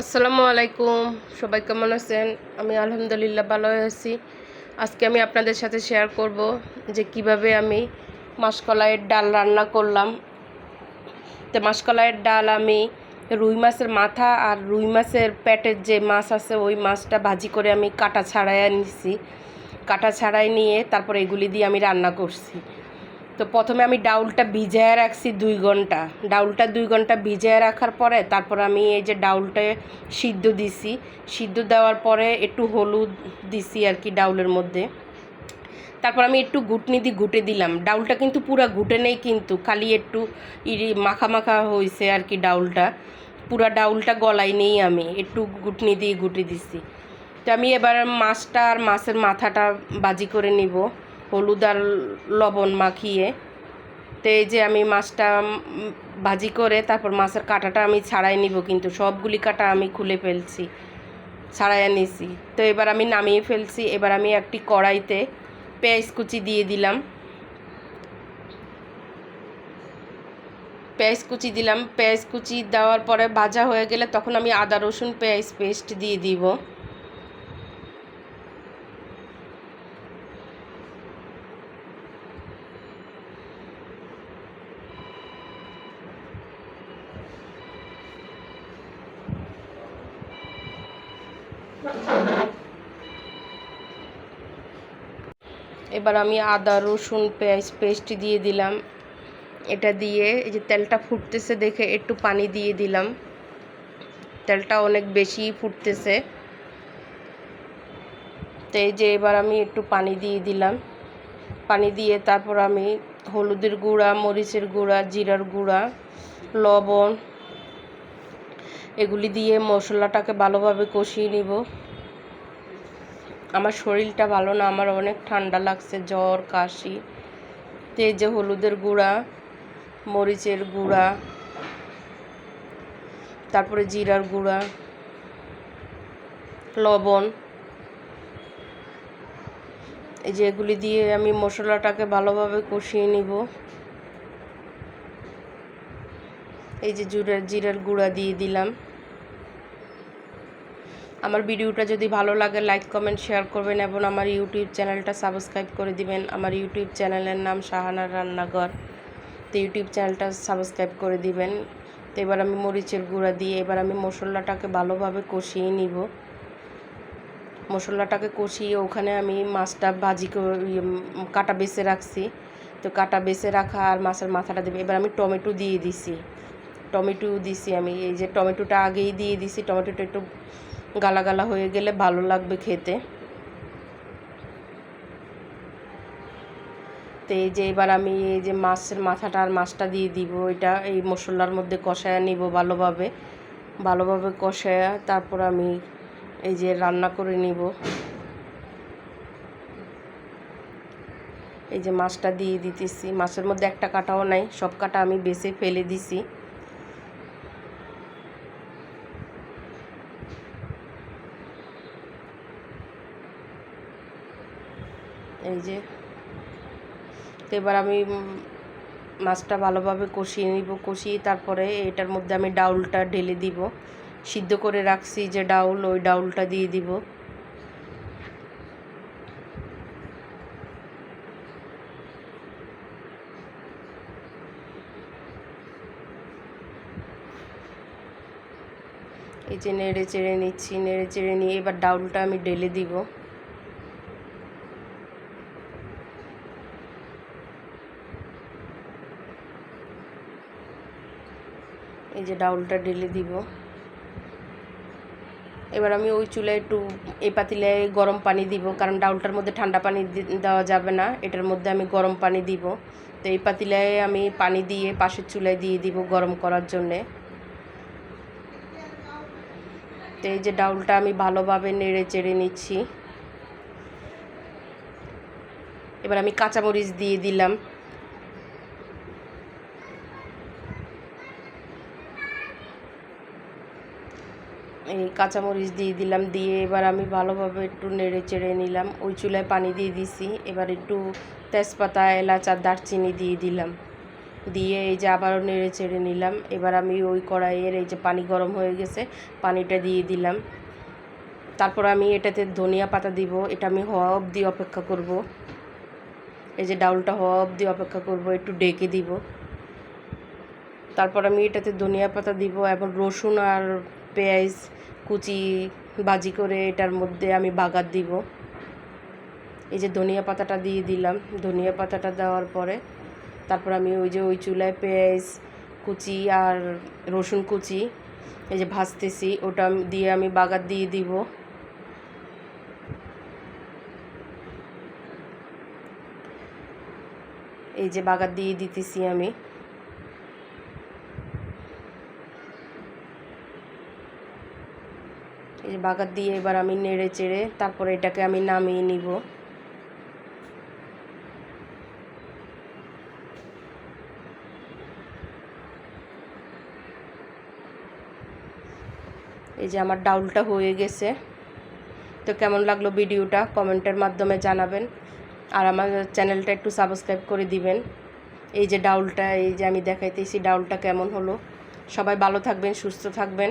আসসালামু আলাইকুম। সবাই কেমন আছেন? আমি আলহামদুলিল্লাহ ভালো আছি। আজকে আমি আপনাদের সাথে শেয়ার করব যে কীভাবে আমি মাসকলাইয়ের ডাল রান্না করলাম। তো মাসকলাইয়ের ডাল আমি রুই মাছের মাথা আর রুই মাছের পেটের যে মাছ আছে, ওই মাছটা ভাজি করে আমি কাটা ছাড়াই নিছি। কাটা ছাড়াই নিয়ে তারপর এগুলি দিয়ে আমি রান্না করছি। তো প্রথমে আমি ডাউলটা ভিজায় রাখছি দুই ঘণ্টা। ডাউলটা দুই ঘণ্টা ভিজায় রাখার পরে তারপর আমি এই যে ডাউলটা সিদ্ধ দিছি। সিদ্ধ দেওয়ার পরে একটু হলুদ দিছি আর কি ডাউলের মধ্যে। তারপর আমি একটু ঘুটনি দিয়ে ঘুটে দিলাম। ডাউলটা কিন্তু পুরা ঘুটে নেই কিন্তু, খালি একটু ইরি মাখা মাখা হয়েছে আর কি ডাউলটা। পুরা ডাউলটা গলাই নেই আমি, একটু ঘুটনি দিয়ে ঘুটে দিছি। তো আমি এবার মাছটা আর মাছের মাথাটা বাজি করে নিব। হলুদ আর লবণ মাখিয়ে, তো এই যে আমি মাছটা ভাজি করে তারপর মাছের কাঁটাটা আমি ছাড়াই নিব কিন্তু সবগুলি কাটা আমি খুলে ফেলছি ছাড়াইয়া নিছি তো এবার আমি নামিয়ে ফেলছি, এবার আমি একটি কড়াইতে পেঁয়াজ কুচি দিয়ে দিলাম। পেঁয়াজ কুচি দিলাম, পেঁয়াজ কুচি দেওয়ার পরে ভাজা হয়ে গেলে তখন আমি আদা রসুন পেঁয়াজ পেস্ট দিয়ে দিব। এবার আমি আদা, রসুন পেঁয়াজ পেস্ট দিয়ে দিলাম। এটা দিয়ে এই যে তেলটা ফুটতেছে দেখে একটু পানি দিয়ে দিলাম। তেলটা অনেক বেশি ফুটতেছে। তো এই যে এবার আমি একটু পানি দিয়ে দিলাম। পানি দিয়ে তারপর আমি হলুদের গুঁড়া, মরিচের গুঁড়া, জিরার গুঁড়া, লবণ এগুলি দিয়ে মশলাটাকে ভালোভাবে কষিয়ে নিব। আমার শরীরটা ভালো না, আমার অনেক ঠান্ডা লাগছে, জ্বর, কাশি। তো এই যে হলুদের গুঁড়া, মরিচের গুঁড়া, তারপরে জিরার গুঁড়া, লবণ। এই যে এগুলি দিয়ে আমি মশলাটাকে ভালোভাবে কষিয়ে নিব। এই যে জিরার জিরার গুঁড়া দিয়ে দিলাম। আমার ভিডিওটা যদি ভালো লাগে লাইক কমেন্ট শেয়ার করবেন এবং আমার ইউটিউব চ্যানেলটা সাবস্ক্রাইব করে দিবেন। আমার ইউটিউব চ্যানেলের নাম শাহানার রান্নাঘর। তো ইউটিউব চ্যানেলটা সাবস্ক্রাইব করে দিবেন। তো এবার আমি মরিচের গুঁড়া দিয়ে এবার আমি মশলাটাকে ভালোভাবে কষিয়ে নিব। মশলাটাকে কষিয়ে ওখানে আমি মাছটা ভাজি ইয়ে, কাটা বেছে রাখছি। তো কাটা বেছে রাখা আর মাছের মাথাটা দেবে। এবার আমি টমেটো দিয়ে দিছি। টমেটো দিছি আমি। এই যে টমেটোটা আগেই দিয়ে দিছি। টমেটোটা একটু গালা গালা হয়ে গেলে ভালো লাগবে খেতে। তো এই যে এবার আমি এই যে মাছের মাথাটা আর মাছটা দিয়ে দিব, এটা এই মশলার মধ্যে কষায়া নিব ভালোভাবে। ভালোভাবে কষায়া তারপর আমি এই যে রান্না করে নিব। এই যে মাছটা দিয়ে দিতেছি। মাছের মধ্যে একটা কাটাও নাই, সব কাটা আমি বেছে ফেলে দিছি। এই যে এবার আমি মাছটা ভালোভাবে কষিয়ে নিব, কষিয়ে তারপরে এটার মধ্যে আমি ডাউলটা ঢেলে দিব। সিদ্ধ করে রাখছি যে ডাউল, ওই ডাউলটা দিয়ে দিব। এই যে নেড়ে চেড়ে নিচ্ছি, নেড়ে চেড়ে নিয়ে এবার ডাউলটা আমি ঢেলে দিব। এই যে ডাউলটা ঢেলে দিব। এবার আমি ওই চুলায় একটু এই পাতিলায় গরম পানি দিব, কারণ ডাউলটার মধ্যে ঠান্ডা পানি দেওয়া যাবে না। এটার মধ্যে আমি গরম পানি দিব। তো এই পাতিলায় আমি পানি দিয়ে পাশের চুলায় দিয়ে দিব গরম করার জন্যে। তো এই যে ডাউলটা আমি ভালোভাবে নেড়ে চেড়ে নিচ্ছি। এবার আমি কাঁচামরিচ দিয়ে দিলাম। এই কাঁচামরিচ দিয়ে দিলাম, দিয়ে এবার আমি ভালোভাবে একটু নেড়ে চেড়ে নিলাম। ওই চুলায় পানি দিয়ে দিছি। এবার একটু তেজপাতা, এলাচ আর দারচিনি দিয়ে দিলাম। দিয়ে এই যে আবারও নেড়ে চেড়ে নিলাম। এবার আমি ওই কড়াইয়ের এই যে পানি গরম হয়ে গেছে, পানিটা দিয়ে দিলাম। তারপর আমি এটাতে ধনিয়া পাতা দিব। এটা আমি হওয়া অবধি অপেক্ষা করব। এই যে ডাউলটা হওয়া অবধি অপেক্ষা করব, একটু ডেকে দিব। তারপর আমি এটাতে ধনিয়া পাতা দিব এবং রসুন আর পেঁয়াজ, কুচি বাজি করে এটার মধ্যে আমি বাগার দিব। এই যে ধনিয়া পাতাটা দিয়ে দিলাম। ধনিয়া পাতাটা দেওয়ার পরে তারপর আমি ওই যে ওই চুলায় পেঁয়াজ, কুচি আর রসুন কুচি এই যে ভাজতেছি, ওটা দিয়ে আমি বাগার দিয়ে দিব। এই যে বাগার দিয়ে দিতেছি আমি। এই যে বাগার দিয়ে এবার আমি নেড়ে চেড়ে তারপরে এটাকে আমি নামিয়ে নিব। এই যে আমার ডাউলটা হয়ে গেছে। তো কেমন লাগল ভিডিওটা কমেন্টের মাধ্যমে জানাবেন। আর আমার চ্যানেলটা একটু সাবস্ক্রাইব করে দিবেন। এই যে ডাউলটা, এই যে আমি দেখাইতেছি ডাউলটা কেমন হলো। সবাই ভালো থাকবেন, সুস্থ থাকবেন।